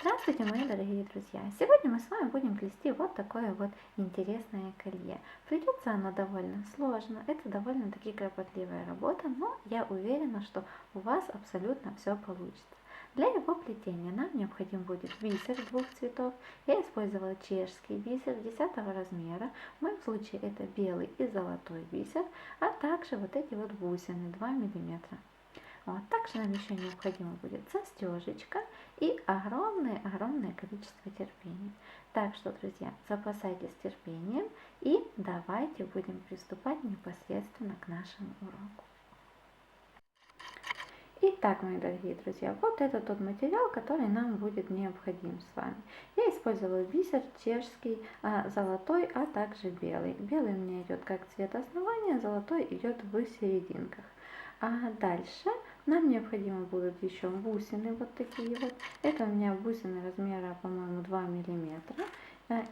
Здравствуйте, мои дорогие друзья! Сегодня мы с вами будем плести вот такое вот интересное колье. Плетется оно довольно сложно, это довольно-таки кропотливая работа, но я уверена, что у вас абсолютно все получится. Для его плетения нам необходим будет бисер двух цветов. Я использовала чешский бисер 10 размера, в моем случае это белый и золотой бисер, а также вот эти вот бусины 2 миллиметра. Вот. Также нам еще необходимо будет застежечка и огромное-огромное количество терпения. Так что, друзья, запасайтесь терпением и давайте будем приступать непосредственно к нашему уроку. Итак, мои дорогие друзья, вот это тот материал, который нам будет необходим с вами. Я использовала бисер чешский, а, золотой, а также белый. Белый у меня идет как цвет основания, золотой идет в серединках. А дальше нам необходимо будут еще бусины вот такие вот. Это у меня бусины размера, по-моему, 2 миллиметра. Э,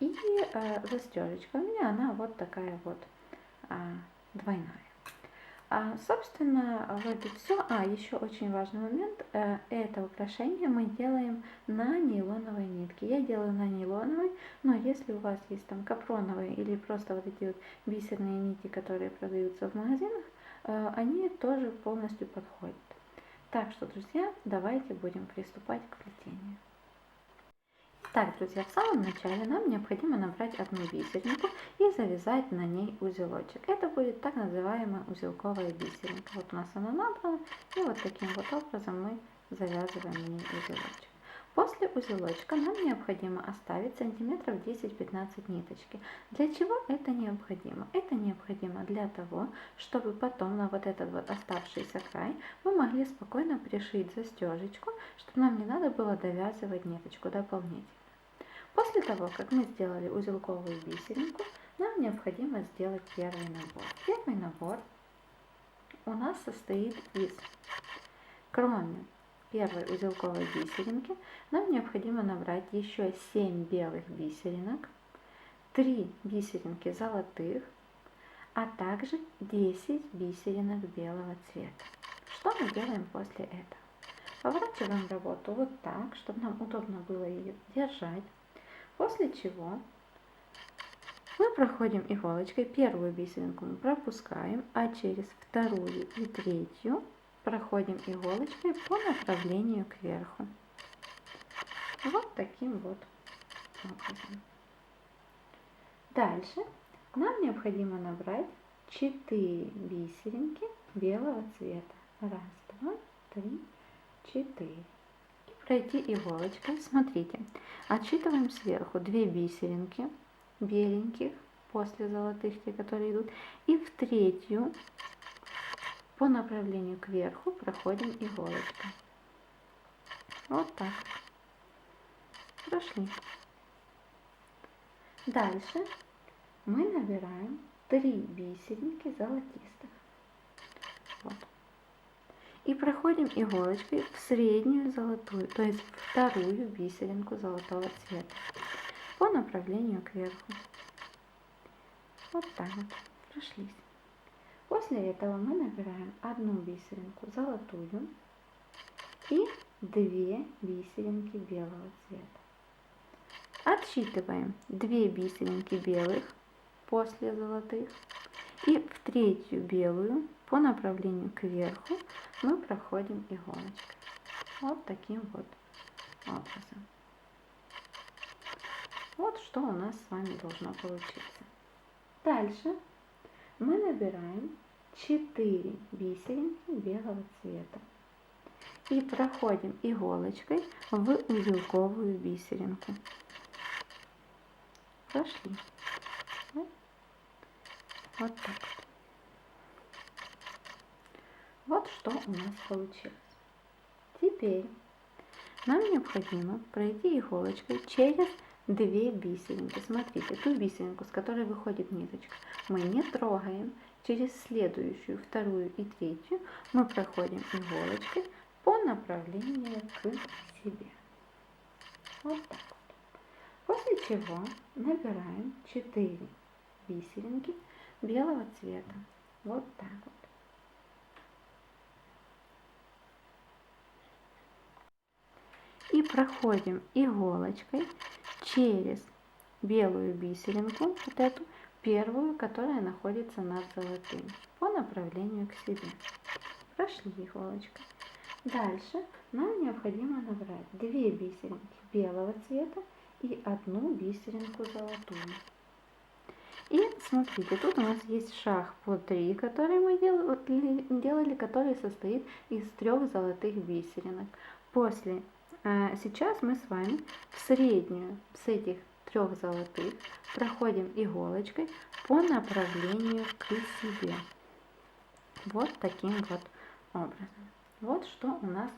и э, застежечка у меня, она вот такая вот а, двойная. А, собственно, вот и все. А, еще очень важный момент. Э, это украшение мы делаем на нейлоновой нитке. Я делаю на нейлоновой, но если у вас есть там капроновые или просто вот эти вот бисерные нити, которые продаются в магазинах, они тоже полностью подходят. Так что, друзья, давайте будем приступать к плетению. Так, друзья, в самом начале нам необходимо набрать одну бисеринку и завязать на ней узелочек. Это будет так называемая узелковая бисеринка. Вот у нас она набрана, и вот таким вот образом мы завязываем на ней узелочек. После узелочка нам необходимо оставить сантиметров 10-15 ниточки. Для чего это необходимо? Это необходимо для того, чтобы потом на вот этот вот оставшийся край мы могли спокойно пришить застежечку, чтобы нам не надо было довязывать ниточку дополнительно. После того, как мы сделали узелковую бисеринку, нам необходимо сделать первый набор. Первый набор у нас состоит из, кроме первой узелковой бисеринки нам необходимо набрать еще 7 белых бисеринок, 3 бисеринки золотых, а также 10 бисеринок белого цвета. Что мы делаем после этого? Поворачиваем работу вот так, чтобы нам удобно было ее держать. После чего мы проходим иголочкой, первую бисеринку мы пропускаем, а через вторую и третью проходим иголочкой по направлению кверху. Вот таким вот образом. Дальше нам необходимо набрать 4 бисеринки белого цвета. Раз, два, три, четыре. И пройти иголочкой. Смотрите, отсчитываем сверху 2 бисеринки беленьких после золотых, те, которые идут, и в третью по направлению кверху проходим иголочкой. Вот так. Прошли. Дальше мы набираем три бисеринки золотистых. Вот. И проходим иголочкой в среднюю золотую, то есть вторую бисеринку золотого цвета по направлению кверху. Вот так вот. Прошлись. После этого мы набираем одну бисеринку золотую и две бисеринки белого цвета. Отсчитываем две бисеринки белых после золотых и в третью белую по направлению кверху мы проходим иголочкой. Вот таким вот образом. Вот что у нас с вами должно получиться. Дальше мы набираем 4 бисеринки белого цвета и проходим иголочкой в узелковую бисеринку. Прошли. Вот так. Вот что у нас получилось. Теперь нам необходимо пройти иголочкой через две бисеринки. Смотрите, ту бисеринку, с которой выходит ниточка, мы не трогаем. Через следующую, вторую и третью мы проходим иголочкой по направлению к себе. Вот так. После чего набираем 4 бисеринки белого цвета. Вот так вот. и проходим иголочкой через белую бисеринку, вот эту первую, которая находится над золотым, по направлению к себе. Прошли иголочкой. Дальше нам необходимо набрать две бисеринки белого цвета и одну бисеринку золотую. И смотрите, тут у нас есть шаг по 3, который мы делали, который состоит из трех золотых бисеринок. После, э, сейчас мы с вами в среднюю с этих трех золотых проходим иголочкой по направлению к себе. Вот таким вот образом. Вот что у нас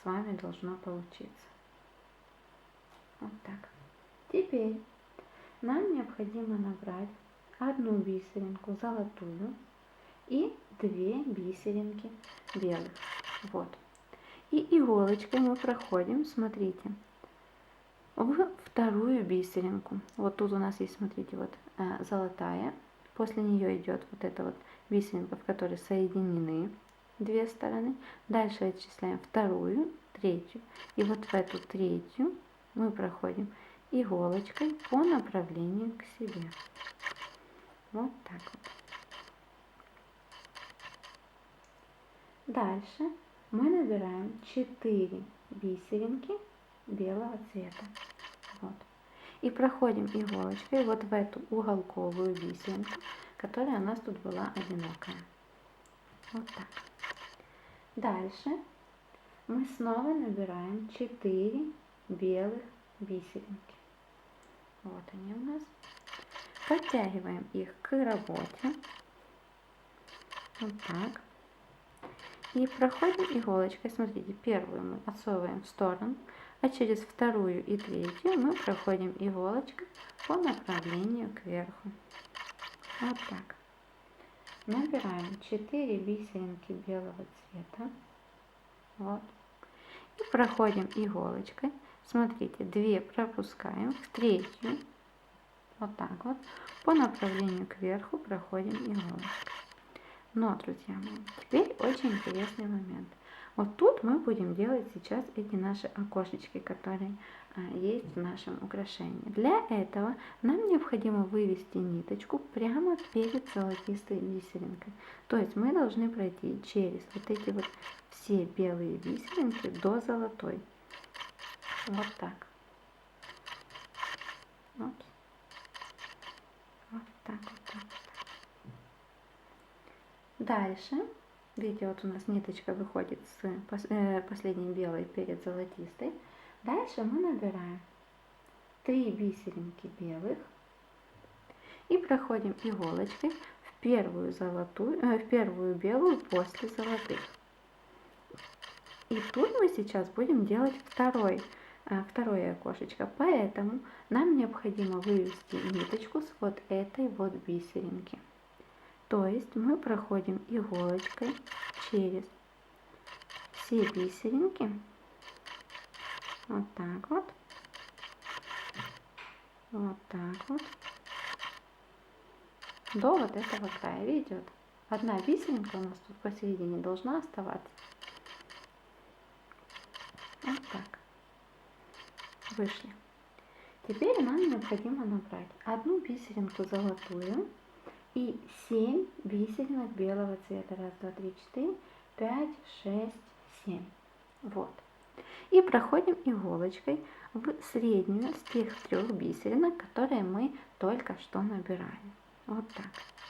с вами должно получиться. Вот так. Теперь нам необходимо набрать одну бисеринку золотую и две бисеринки белых. Вот. И иголочкой мы проходим, смотрите, в вторую бисеринку. Вот тут у нас есть, смотрите, вот э, золотая. После нее идет вот эта вот бисеринка, в которой соединены две стороны. Дальше отчисляем вторую, третью. И вот в эту третью мы проходим иголочкой по направлению к себе. Вот так вот. Дальше мы набираем 4 бисеринки белого цвета. Вот. И проходим иголочкой вот в эту уголковую бисеринку, которая у нас тут была одинокая. Вот так. Дальше мы снова набираем 4 белых бисеринки. Вот они у нас. Подтягиваем их к работе. Вот так. И проходим иголочкой. Смотрите, первую мы отсовываем в сторону, а через вторую и третью мы проходим иголочкой по направлению кверху. Вот так. Набираем 4 бисеринки белого цвета. Вот. И проходим иголочкой. Смотрите, 2 пропускаем, в третью вот так вот. По направлению кверху проходим иголочкой. Но, друзья мои, теперь очень интересный момент. Вот тут мы будем делать сейчас эти наши окошечки, которые а, есть в нашем украшении. Для этого нам необходимо вывести ниточку прямо перед золотистой бисеринкой. То есть мы должны пройти через вот эти вот все белые бисеринки до золотой. Вот так. Вот. Вот так, вот так. Дальше, видите, вот у нас ниточка выходит с э, последней белой перед золотистой. Дальше мы набираем 3 бисеринки белых и проходим иголочкой в первую золотую, э, в первую белую после золотых. И тут мы сейчас будем делать второй а, второе окошечко. Поэтому нам необходимо вывести ниточку с вот этой вот бисеринки. То есть мы проходим иголочкой через все бисеринки. Вот так вот. Вот так вот. До вот этого края. Видите, вот одна бисеринка у нас тут посередине должна оставаться. Вот так вышли. Теперь нам необходимо набрать одну бисеринку золотую и 7 бисеринок белого цвета. Раз, два, три, четыре, пять, шесть, семь. Вот. И проходим иголочкой в среднюю с тех трех бисеринок, которые мы только что набирали. Вот так.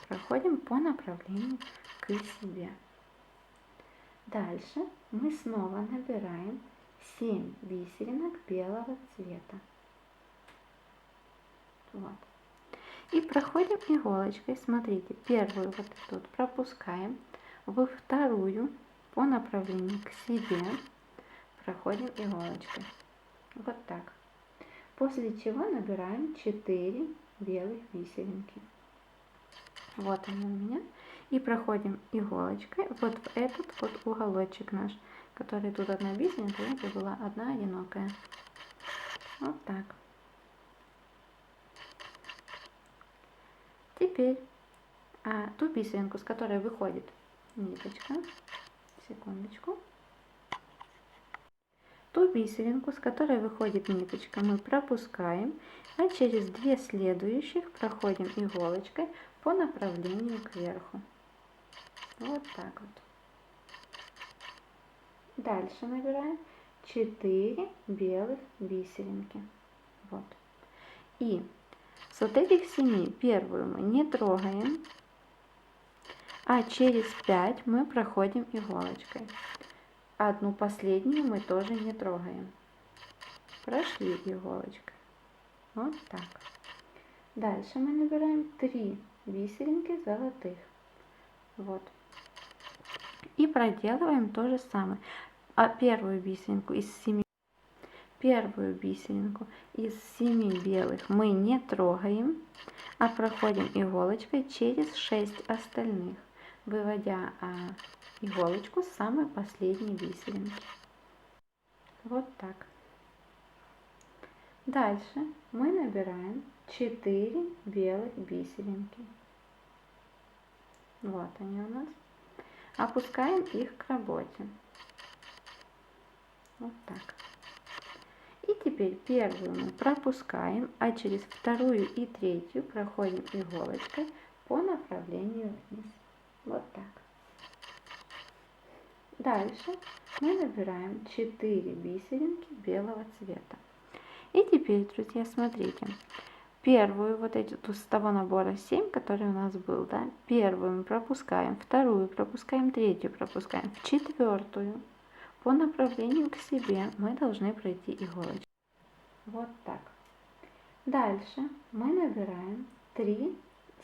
Проходим по направлению к себе. Дальше мы снова набираем 7 бисеринок белого цвета. Вот. И проходим иголочкой, смотрите, первую вот тут пропускаем, во вторую по направлению к себе проходим иголочкой. Вот так. После чего набираем 4 белых бисеринки. Вот они у меня. И проходим иголочкой вот в этот вот уголочек наш которой тут одна бисеринка, видите, была одна одинокая. Вот так. Теперь а, ту бисеринку, с которой выходит ниточка, секундочку, Ту бисеринку, с которой выходит ниточка, мы пропускаем, а через две следующих проходим иголочкой по направлению кверху. Вот так вот. Дальше набираем 4 белых бисеринки. Вот. И с вот этих семи первую мы не трогаем, а через 5 мы проходим иголочкой. Одну последнюю мы тоже не трогаем. Прошли иголочкой. Вот так. Дальше мы набираем 3 бисеринки золотых. Вот. И проделываем то же самое. А первую бисеринку из 7 первую бисеринку из 7 белых мы не трогаем, а проходим иголочкой через 6 остальных, выводя а, иголочку с самой последней бисеринки. Вот так. Дальше мы набираем 4 белых бисеринки. Вот они у нас. Опускаем их к работе. Вот так. И теперь первую мы пропускаем, а через вторую и третью проходим иголочкой по направлению вниз. Вот так. Дальше мы набираем 4 бисеринки белого цвета. И теперь, друзья, смотрите. Первую, вот эту с того набора 7, который у нас был, да, первую мы пропускаем, вторую пропускаем, третью пропускаем, в четвертую по направлению к себе мы должны пройти иголочку. Вот так. Дальше мы набираем 3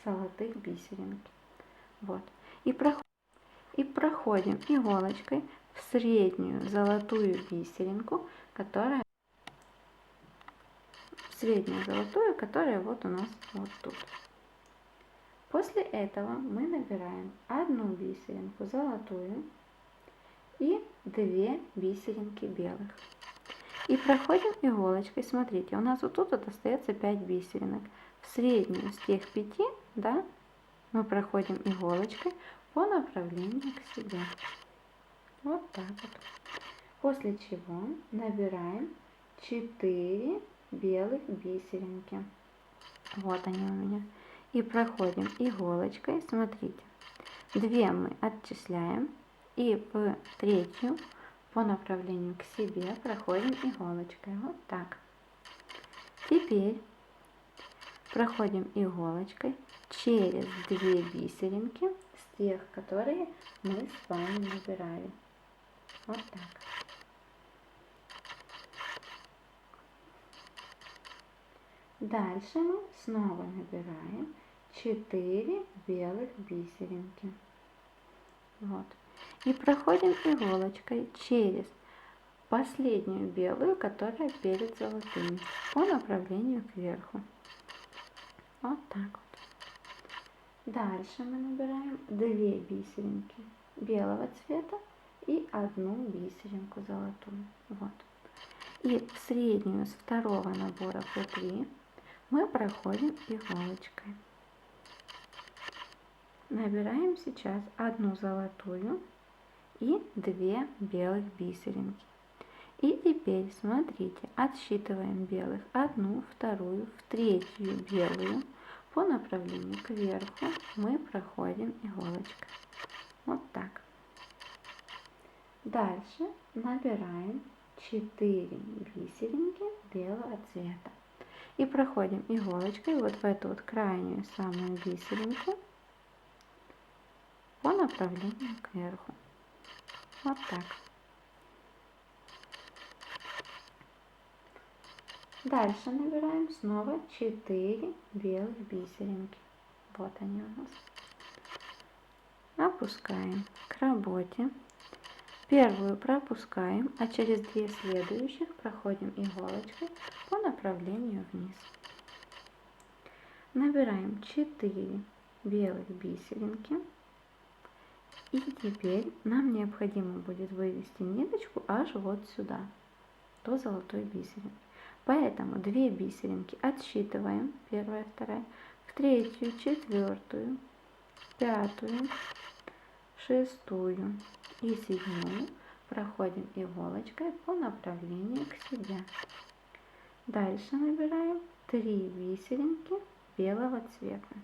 золотых бисеринки. Вот. И, проход... и проходим иголочкой в среднюю золотую бисеринку, которая среднюю золотую, которая вот у нас вот тут. После этого мы набираем одну бисеринку золотую и две бисеринки белых. И проходим иголочкой. Смотрите, у нас вот тут вот остается 5 бисеринок. В среднюю с тех 5, да, мы проходим иголочкой по направлению к себе. Вот так вот. После чего набираем 4 белых бисеринки. Вот они у меня. И проходим иголочкой. Смотрите. Две мы отчисляем и в третью по направлению к себе проходим иголочкой. Вот так. Теперь проходим иголочкой через две бисеринки с тех, которые мы с вами набирали. Вот так. Дальше мы снова набираем 4 белых бисеринки. Вот и проходим иголочкой через последнюю белую, которая перед золотым, по направлению кверху. Вот так вот. Дальше мы набираем две бисеринки белого цвета и одну бисеринку золотую. Вот. И в среднюю с второго набора по 3 мы проходим иголочкой. Набираем сейчас одну золотую и две белых бисеринки. И теперь смотрите, отсчитываем белых одну, вторую, в третью белую по направлению кверху мы проходим иголочкой. Вот так. Дальше набираем 4 бисеринки белого цвета. И проходим иголочкой вот в эту вот крайнюю самую бисеринку по направлению кверху. Вот так. Дальше набираем снова 4 белых бисеринки. Вот они у нас. Опускаем к работе. Первую пропускаем, а через две следующих проходим иголочкой по направлению вниз. Набираем 4 белых бисеринки. И теперь нам необходимо будет вывести ниточку аж вот сюда, до золотой бисеринки. Поэтому две бисеринки отсчитываем, первая, вторая, в третью, четвертую, пятую, шестую и седьмую проходим иголочкой по направлению к себе. Дальше набираем 3 бисеринки белого цвета.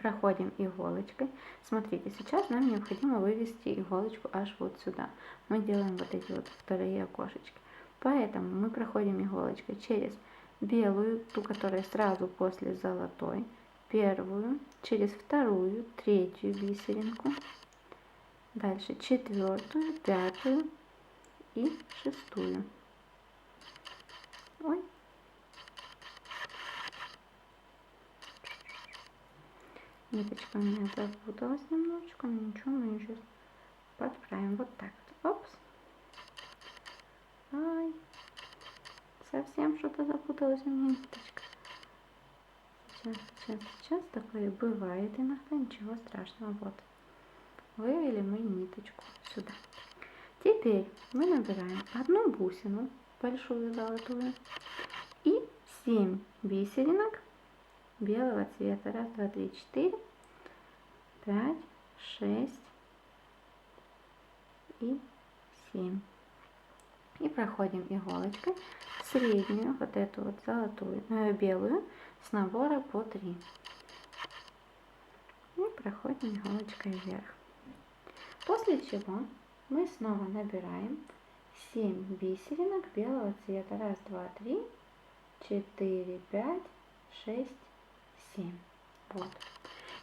Проходим иголочкой. Смотрите, сейчас нам необходимо вывести иголочку аж вот сюда. Мы делаем вот эти вот вторые окошечки. Поэтому мы проходим иголочкой через белую, ту, которая сразу после золотой, первую, через вторую, третью бисеринку, дальше четвертую, пятую и шестую. Ой. Ниточка у меня запуталась немножечко, но ничего, мы ее сейчас подправим. Вот так вот. Опс. Ай. Совсем что-то запуталась у меня ниточка. Сейчас, сейчас, сейчас. Такое бывает иногда, ничего страшного. Вот. Вывели мы ниточку сюда. Теперь мы набираем одну бусину, большую золотую, и 7 бисеринок белого цвета. Раз, два, три, четыре, пять, шесть и семь. И проходим иголочкой среднюю, вот эту вот золотую, э, белую, с набора по 3. И проходим иголочкой вверх. После чего мы снова набираем 7 бисеринок белого цвета. Раз, два, три, четыре, пять, шесть, семь. Вот.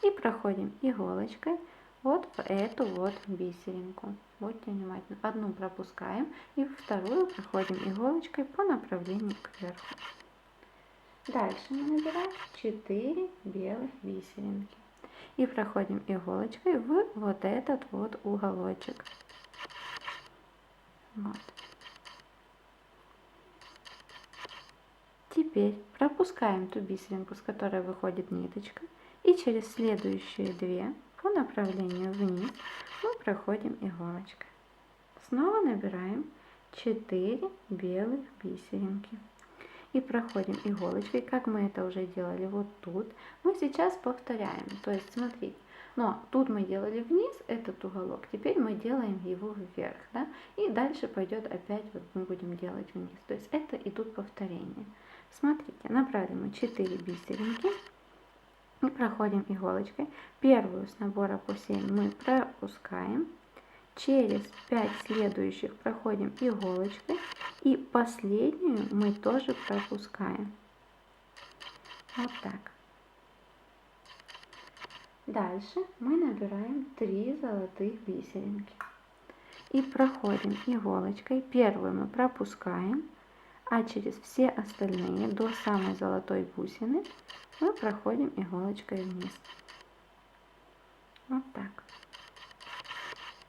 И проходим иголочкой вот в эту вот бисеринку. Будьте внимательны. Одну пропускаем и вторую проходим иголочкой по направлению кверху. Дальше мы набираем 4 белых бисеринки. И проходим иголочкой в вот этот вот уголочек. Вот. Теперь пропускаем ту бисеринку, с которой выходит ниточка, и через следующие две по направлению вниз мы проходим иголочкой. Снова набираем 4 белых бисеринки и проходим иголочкой, как мы это уже делали вот тут. Мы сейчас повторяем, то есть смотрите, но тут мы делали вниз этот уголок, теперь мы делаем его вверх, да, и дальше пойдет опять, вот мы будем делать вниз. То есть это идут повторения. Смотрите, набрали мы 4 бисеринки и проходим иголочкой. Первую с набора по 7 мы пропускаем. Через 5 следующих проходим иголочкой. И последнюю мы тоже пропускаем. Вот так. Дальше мы набираем 3 золотых бисеринки. И проходим иголочкой. Первую мы пропускаем а через все остальные до самой золотой бусины мы проходим иголочкой вниз. Вот так.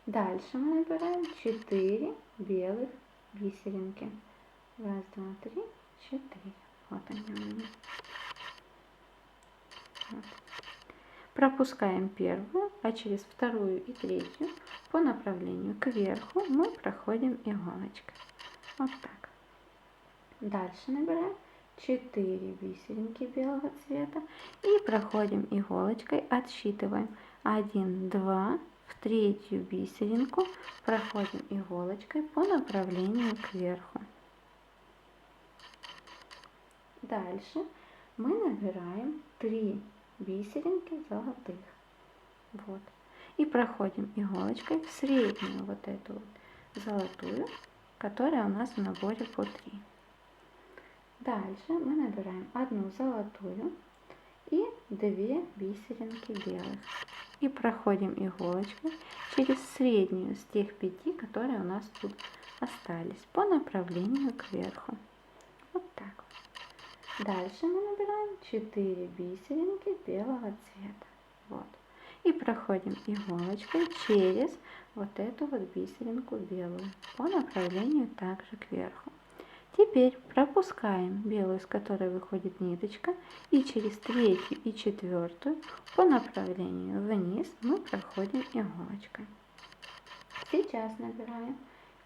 Дальше мы набираем 4 белых бисеринки. Раз, два, три, четыре. Вот они у меня. Вот. Пропускаем первую, а через вторую и третью по направлению кверху мы проходим иголочкой. Вот так. Дальше набираем 4 бисеринки белого цвета и проходим иголочкой, отсчитываем 1, 2, в третью бисеринку проходим иголочкой по направлению кверху. Дальше мы набираем 3 бисеринки золотых. Вот. И проходим иголочкой в среднюю вот эту вот золотую, которая у нас в наборе по 3. Дальше мы набираем одну золотую и две бисеринки белых. И проходим иголочкой через среднюю с тех пяти, которые у нас тут остались, по направлению кверху. Вот так. Дальше мы набираем 4 бисеринки белого цвета. Вот. И проходим иголочкой через вот эту вот бисеринку белую по направлению также кверху. Теперь пропускаем белую, с которой выходит ниточка, и через третью и четвертую по направлению вниз мы проходим иголочкой. Сейчас набираем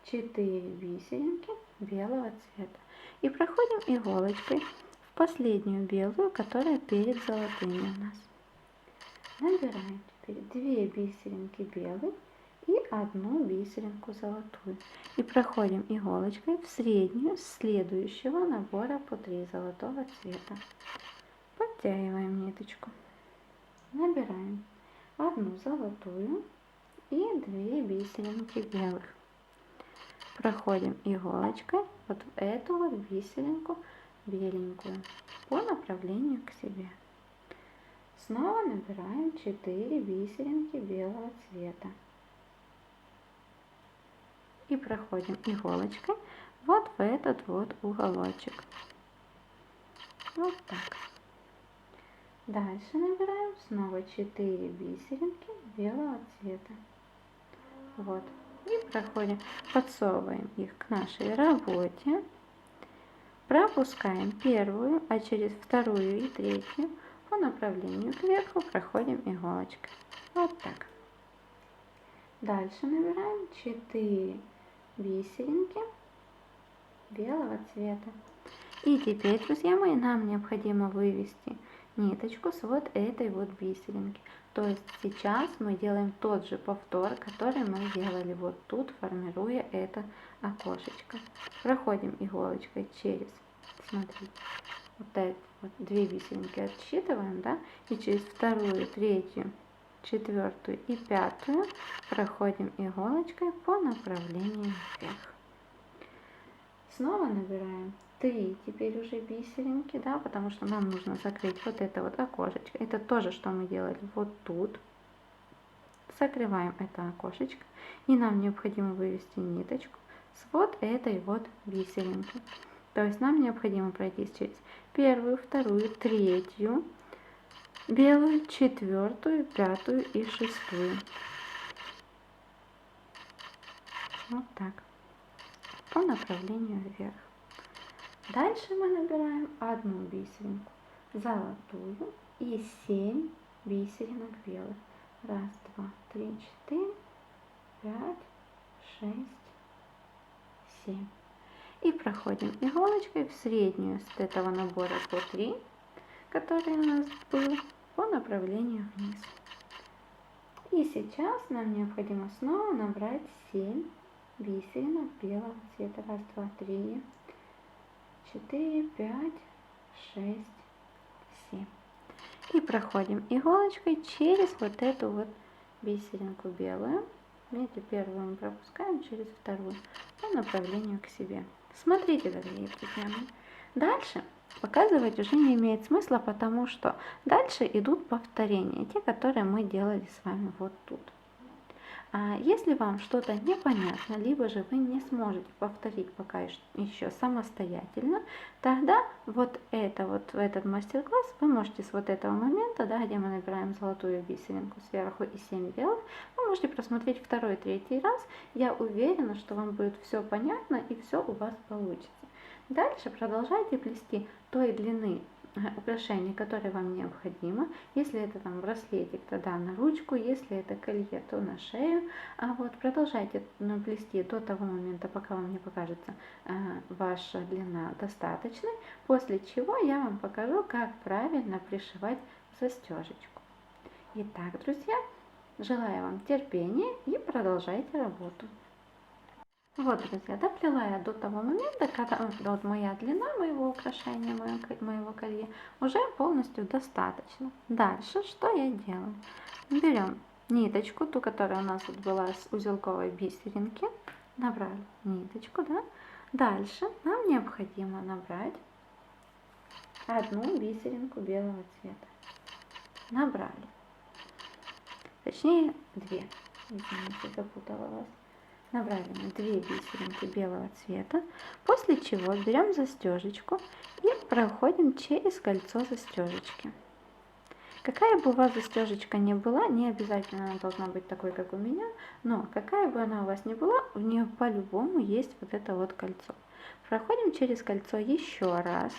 4 бисеринки белого цвета и проходим иголочкой последнюю белую, которая перед золотыми у нас. Набираем теперь 2 бисеринки белых и одну бисеринку золотую. И проходим иголочкой в среднюю следующего набора по 3 золотого цвета. Подтягиваем ниточку. Набираем одну золотую и две бисеринки белых. Проходим иголочкой вот в эту вот бисеринку беленькую по направлению к себе. Снова набираем 4 бисеринки белого цвета. И проходим иголочкой вот в этот вот уголочек. Вот так. Дальше набираем снова 4 бисеринки белого цвета. Вот. И проходим, подсовываем их к нашей работе. Пропускаем первую, а через вторую и третью по направлению кверху проходим иголочкой. Вот так. Дальше набираем 4 бисеринки белого цвета. И теперь, друзья мои, нам необходимо вывести ниточку с вот этой вот бисеринки. То есть сейчас мы делаем тот же повтор, который мы делали вот тут, формируя это окошечко. Проходим иголочкой через, смотрите, вот эти вот две бисеринки отсчитываем, да, и через вторую, третью, четвертую и пятую проходим иголочкой по направлению вверх. Снова набираем три теперь уже бисеринки, да, потому что нам нужно закрыть вот это вот окошечко. Это тоже, что мы делали вот тут. Закрываем это окошечко. И нам необходимо вывести ниточку с вот этой вот бисеринки. То есть нам необходимо пройти через первую, вторую, третью, белую, четвертую, пятую и шестую. Вот так. По направлению вверх. Дальше мы набираем одну бисеринку золотую и 7 бисеринок белых. Раз, два, три, четыре, пять, шесть, семь. И проходим иголочкой в среднюю с этого набора по 3, который у нас был, по направлению вниз. И сейчас нам необходимо снова набрать 7 бисеринок белого цвета. Раз, два, три, четыре, пять, шесть, семь. И проходим иголочкой через вот эту вот бисеринку белую. Видите, первую мы пропускаем через вторую по направлению к себе. Смотрите, дорогие друзья. Дальше показывать уже не имеет смысла, потому что дальше идут повторения, те, которые мы делали с вами вот тут. А если вам что-то непонятно, либо же вы не сможете повторить пока еще самостоятельно, тогда вот это вот в этот мастер-класс вы можете с вот этого момента, да, где мы набираем золотую бисеринку сверху и 7 белых, вы можете просмотреть второй, третий раз. Я уверена, что вам будет все понятно и все у вас получится. Дальше продолжайте плести той длины украшение, которое вам необходимо. Если это там браслетик, тогда на ручку, если это колье, то на шею. А вот продолжайте ну, плести до того момента, пока вам не покажется э, ваша длина достаточной, после чего я вам покажу, как правильно пришивать застежечку. Итак, друзья, желаю вам терпения и продолжайте работу. Вот, друзья, доплела я до того момента, когда вот моя длина моего украшения, моего колье уже полностью достаточно. Дальше что я делаю? Берем ниточку, ту, которая у нас вот была с узелковой бисеринки, набрали ниточку, да. Дальше нам необходимо набрать одну бисеринку белого цвета. Набрали. Точнее, две. Извините, запутала вас набрали мы две бисеринки белого цвета, после чего берем застежечку и проходим через кольцо застежечки. Какая бы у вас застежечка ни была, не обязательно она должна быть такой, как у меня, но какая бы она у вас ни была, в нее по-любому есть вот это вот кольцо. Проходим через кольцо еще раз.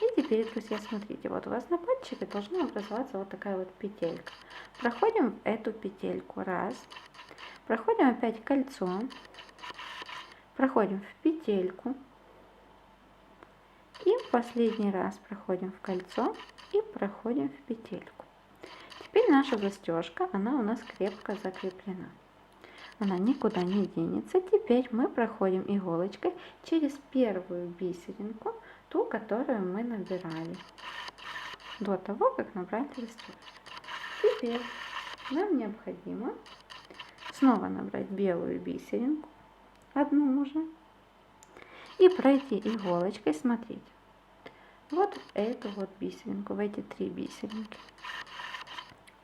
И теперь, друзья, смотрите, вот у вас на пальчике должна образоваться вот такая вот петелька. Проходим эту петельку раз, Проходим опять кольцо, проходим в петельку и последний раз проходим в кольцо и проходим в петельку. Теперь наша застежка, она у нас крепко закреплена. она никуда не денется. Теперь мы проходим иголочкой через первую бисеринку, ту, которую мы набирали до того, как набрать листочек. Теперь нам необходимо снова набрать белую бисеринку, одну нужно, и пройти иголочкой, смотрите, вот эту вот бисеринку, в эти три бисеринки.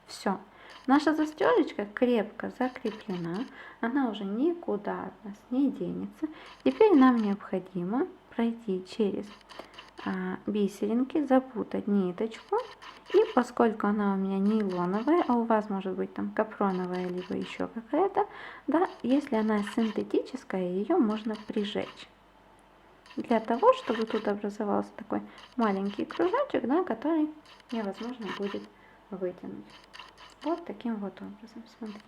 Все. Наша застежечка крепко закреплена, она уже никуда от нас не денется. Теперь нам необходимо пройти через бисеринки, запутать ниточку. И поскольку она у меня нейлоновая, а у вас может быть там капроновая, либо еще какая-то, да, если она синтетическая, ее можно прижечь. Для того, чтобы тут образовался такой маленький кружочек, да, который невозможно будет вытянуть. Вот таким вот образом, смотрите.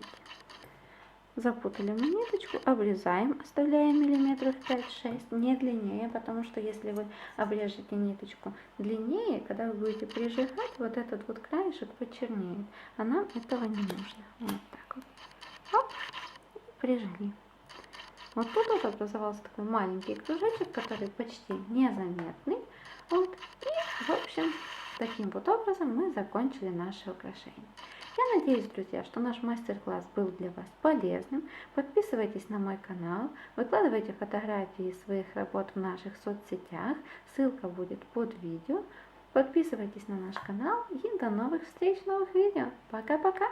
Запутали ниточку, обрезаем, оставляем миллиметров 5-6, не длиннее, потому что если вы обрежете ниточку длиннее, когда вы будете прижигать, вот этот вот краешек почернеет, а нам этого не нужно. Вот так вот. Оп, прижали. Вот тут вот образовался такой маленький кружочек, который почти незаметный. Вот. И, в общем, таким вот образом мы закончили наше украшение. Я надеюсь, друзья, что наш мастер-класс был для вас полезным. Подписывайтесь на мой канал, выкладывайте фотографии своих работ в наших соцсетях, ссылка будет под видео. Подписывайтесь на наш канал и до новых встреч, новых видео. Пока-пока!